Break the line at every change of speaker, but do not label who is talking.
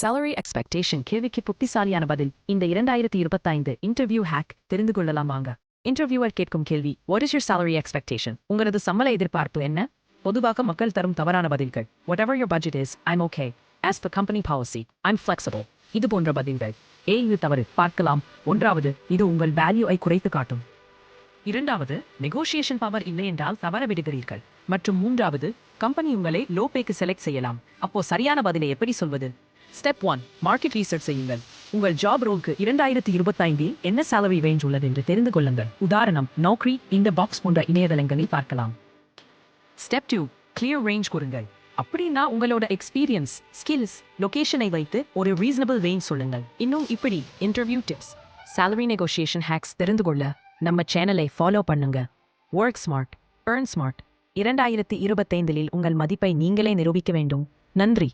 Salary expectation கேள்விக்கு புத்திசாலியான பதில். இந்த இரண்டாயிரத்தி இருபத்தைந்து இன்டர்வியூ ஹேக் தெரிந்து கொள்ளலாம் வாங்க. இன்டர்வியூவர் கேட்கும் கேள்வி what is your salary expectation உங்களது சம்பள எதிர்பார்ப்பு என்ன? பொதுவாக மக்கள் தரும் தவறான பதில்கள். Whatever your budget is I'm okay as per company policy I'm flexible இது போன்ற பதில்கள். ஏ இது தவறு. பார்க்கலாம். ஒன்றாவது இது உங்கள் வேல்யூவை குறைத்து காட்டும். இரண்டாவது நெகோசியேஷன் பவர் இல்லை என்றால் தவற விடுகிறீர்கள். மற்றும் மூன்றாவது கம்பெனி உங்களை லோ பேக்கு செலக்ட் செய்யலாம். அப்போ சரியான பதிலை எப்படி சொல்வது? ஸ்டெப் ஒன் மார்க்கெட் ரீசர்ச் செய்யுங்கள். உங்கள் ஜாப் ரோலுக்கு இரண்டாயிரத்தி இருபத்தைந்தில் என்ன சேலரி ரேஞ்ச் உள்ளது என்று தெரிந்து கொள்ளுங்கள். உதாரணம் நோக்ரி இந்த பாக்ஸ் போன்ற இணையதளங்களில் பார்க்கலாம். ஸ்டெப் டூ கிளியர் ரேஞ்ச் கொடுங்கள் அப்படின்னா உங்களோட எக்ஸ்பீரியன்ஸ் ஸ்கில்ஸ் லொகேஷனை வைத்து ஒரு ரீசனபிள் ரேஞ்ச் சொல்லுங்கள். இன்னும் இப்படி interview tips salary negotiation hacks தெரிந்து கொள்ள நம்ம சேனலை ஃபாலோ பண்ணுங்க. ஒர்க் ஸ்மார்ட் ஏர்ன் ஸ்மார்ட் இரண்டாயிரத்தி இருபத்தைந்தில் உங்கள் மதிப்பை நீங்களே நிரூபிக்க வேண்டும். நன்றி.